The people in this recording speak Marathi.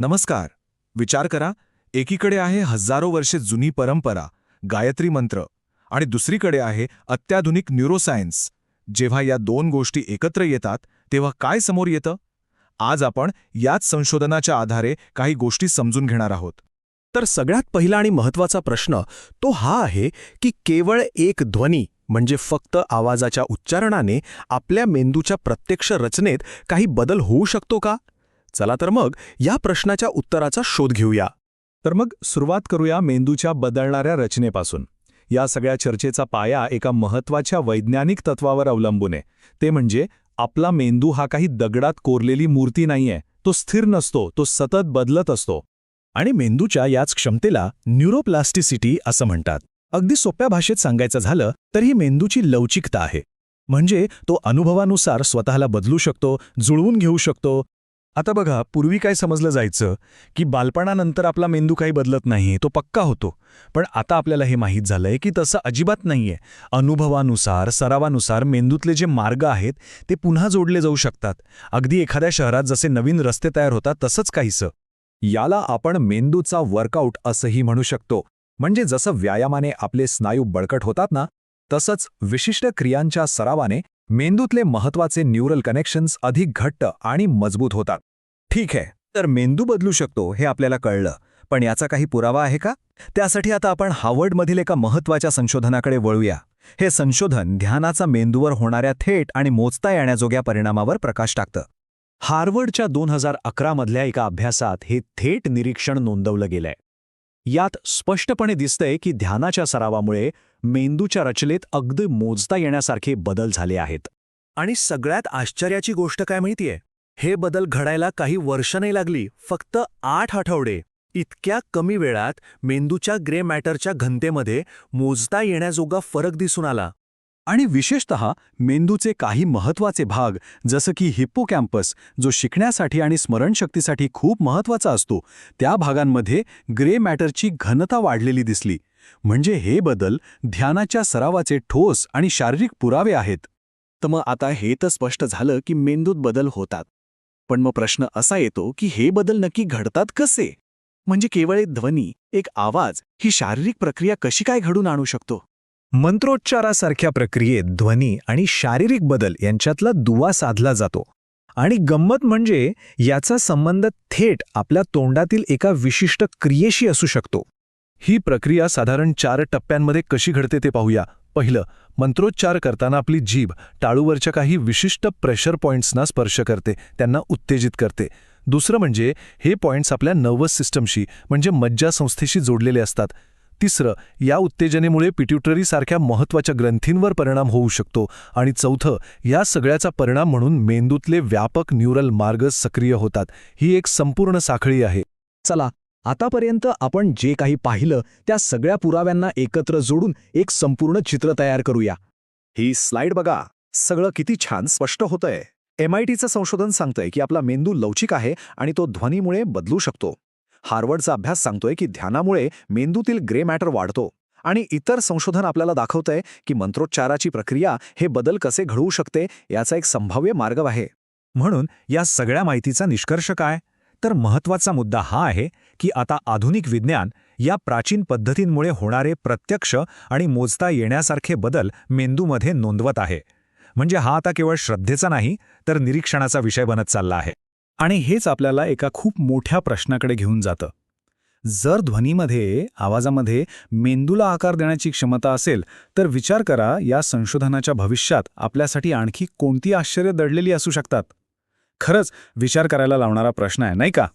नमस्कार. विचार करा एकीकडे आहे हजारो वर्षे जुनी परंपरा गायत्री मंत्र आणि दुसरीकडे आहे अत्याधुनिक न्यूरोसायन्स. जेव्हा या दोन गोष्टी एकत्र येतात तेव्हा काय समोर येतं? आज आपण याच संशोधनाच्या आधारे काही गोष्टी समजून घेणार आहोत. तर सगळ्यात पहिला आणि महत्त्वाचा प्रश्न तो हा आहे की केवळ एक ध्वनी म्हणजे फक्त आवाजाच्या उच्चारणाने आपल्या मेंदूच्या प्रत्यक्ष रचनेत काही बदल होऊ शकतो का? चला तर मग या प्रश्नाच्या उत्तराचा शोध घेऊया. तर मग सुरुवात करूया मेंदूच्या बदलणाऱ्या रचनेपासून. या सगळ्या चर्चेचा पाया एका महत्त्वाच्या वैज्ञानिक तत्वावर अवलंबून आहे. ते म्हणजे आपला मेंदू हा काही दगडात कोरलेली मूर्ती नाहीये. तो स्थिर नसतो तो सतत बदलत असतो. आणि मेंदूच्या याच क्षमतेला न्यूरोप्लास्टिसिटी असं म्हणतात. अगदी सोप्या भाषेत सांगायचं झालं तर ही मेंदूची लवचिकता आहे. म्हणजे तो अनुभवानुसार स्वतःला बदलू शकतो जुळवून घेऊ शकतो आता बघा पूर्वी काय समजलं जायचं की बालपणानंतर आपला मेंदू काही बदलत नाही तो पक्का होतो. पण आता आपल्याला हे माहीत झालंय की तसं अजिबात नाहीये. अनुभवानुसार सरावानुसार मेंदूतले जे मार्ग आहेत ते पुन्हा जोडले जाऊ शकतात. अगदी एखाद्या शहरात जसे नवीन रस्ते तयार होतात तसंच काहीसं. याला आपण मेंदूचा वर्कआउट असंही म्हणू शकतो. म्हणजे जसं व्यायामाने आपले स्नायू बळकट होतात ना तसंच विशिष्ट क्रियांच्या सरावाने मेंदूतले महत्त्वाचे न्यूरल कनेक्शन्स अधिक घट्ट आणि मजबूत होतात. ठीक आहे तर मेंदू बदलू शकतो हे आपल्याला कळलं. पण याचा काही पुरावा आहे का? त्यासाठी आता आपण हार्वर्डमधील एका महत्त्वाच्या संशोधनाकडे वळूया. हे संशोधन ध्यानाचा मेंदूवर होणाऱ्या थेट आणि मोजता येण्याजोग्या परिणामावर प्रकाश टाकतं. हार्वर्डच्या दोन हजार अकरामधल्या एका अभ्यासात हे थेट निरीक्षण नोंदवलं गेलंय. यात स्पष्टपणे दिसतंय की ध्यानाच्या सरावामुळे मेंदूच्या रचनेत अगदी मोजता येण्यासारखे बदल झाले आहेत. आणि सगळ्यात आश्चर्याची गोष्ट काय माहितीये? हे बदल घडायला काही वर्ष नाही लागली फक्त आठ आठवडे. इतक्या कमी वेळात मेंदूच्या ग्रे मॅटरच्या घनतेमध्ये मोजता येण्याजोगा फरक दिसून आला. आणि विशेषत मेंदूचे काही महत्त्वाचे भाग जसं की हिप्पोकॅम्पस जो शिकण्यासाठी आणि स्मरणशक्तीसाठी खूप महत्त्वाचा असतो त्या भागांमध्ये ग्रे मॅटरची घनता वाढलेली दिसली. म्हणजे हे बदल ध्यानाच्या सरावाचे ठोस आणि शारीरिक पुरावे आहेत. तर मग आता हे तर स्पष्ट झालं की मेंदूत बदल होतात. पण मग प्रश्न असा येतो की हे बदल नक्की घडतात कसे? म्हणजे केवळ एक ध्वनी एक आवाज ही शारीरिक प्रक्रिया कशी काय घडून आणू शकतो? मंत्रोच्चारासारख्या प्रक्रियेत ध्वनी आणि शारीरिक बदल यांच्यातला दुवा साधला जातो. आणि गंमत म्हणजे याचा संबंध थेट आपल्या तोंडातील एका विशिष्ट क्रियेशी असू शकतो. ही प्रक्रिया साधारण चार टप्प्यांमध्ये कशी घडते ते पाहूया. पहिलं मंत्रोच्चार करताना आपली जीभ टाळूवरच्या काही विशिष्ट प्रेशर पॉइंट्सना स्पर्श करते त्यांना उत्तेजित करते. दुसरं म्हणजे हे पॉइंट्स आपल्या नर्वस सिस्टमशी म्हणजे मज्जासंस्थेशी जोडलेले असतात. तिसरं या उत्तेजनेमुळे पिट्युटरीसारख्या महत्त्वाच्या ग्रंथींवर परिणाम होऊ शकतो. आणि चौथं या सगळ्याचा परिणाम म्हणून मेंदूतले व्यापक न्यूरल मार्ग सक्रिय होतात. ही एक संपूर्ण साखळी आहे. चला आतापर्यंत आपण जे काही पाहिलं त्या सगळ्या पुराव्यांना एकत्र जोडून एक संपूर्ण चित्र तयार करूया. ही स्लाइड बघा. सगळं किती छान स्पष्ट होतंय. एमआयटीचं संशोधन सांगतंय की आपला मेंदू लवचिक आहे आणि तो ध्वनीमुळे बदलू शकतो. हार्वर्डचा अभ्यास सांगतोय की ध्यानामुळे मेंदूतील ग्रे मॅटर वाढतो. आणि इतर संशोधन आपल्याला दाखवतंय की मंत्रोच्चाराची प्रक्रिया हे बदल कसे घडवू शकते याचा एक संभाव्य मार्ग आहे. म्हणून या सगळ्या माहितीचा निष्कर्ष काय? तर महत्त्वाचा मुद्दा हा आहे की आता आधुनिक विज्ञान या प्राचीन पद्धतींमुळे होणारे प्रत्यक्ष आणि मोजता येण्यासारखे बदल मेंदूमध्ये नोंदवत आहे. म्हणजे हा आता केवळ श्रद्धेचा नाही तर निरीक्षणाचा विषय बनत चालला आहे. आणि हेच आपल्याला एका खूप मोठ्या प्रश्नाकडे घेऊन जातं. जर ध्वनीमध्ये आवाजामध्ये मेंदूला आकार देण्याची क्षमता असेल तर विचार करा या संशोधनाच्या भविष्यात आपल्यासाठी आणखी कोणती आश्चर्य दडलेली असू शकतात. खरंच विचार करायला लावणारा प्रश्न आहे नाही का?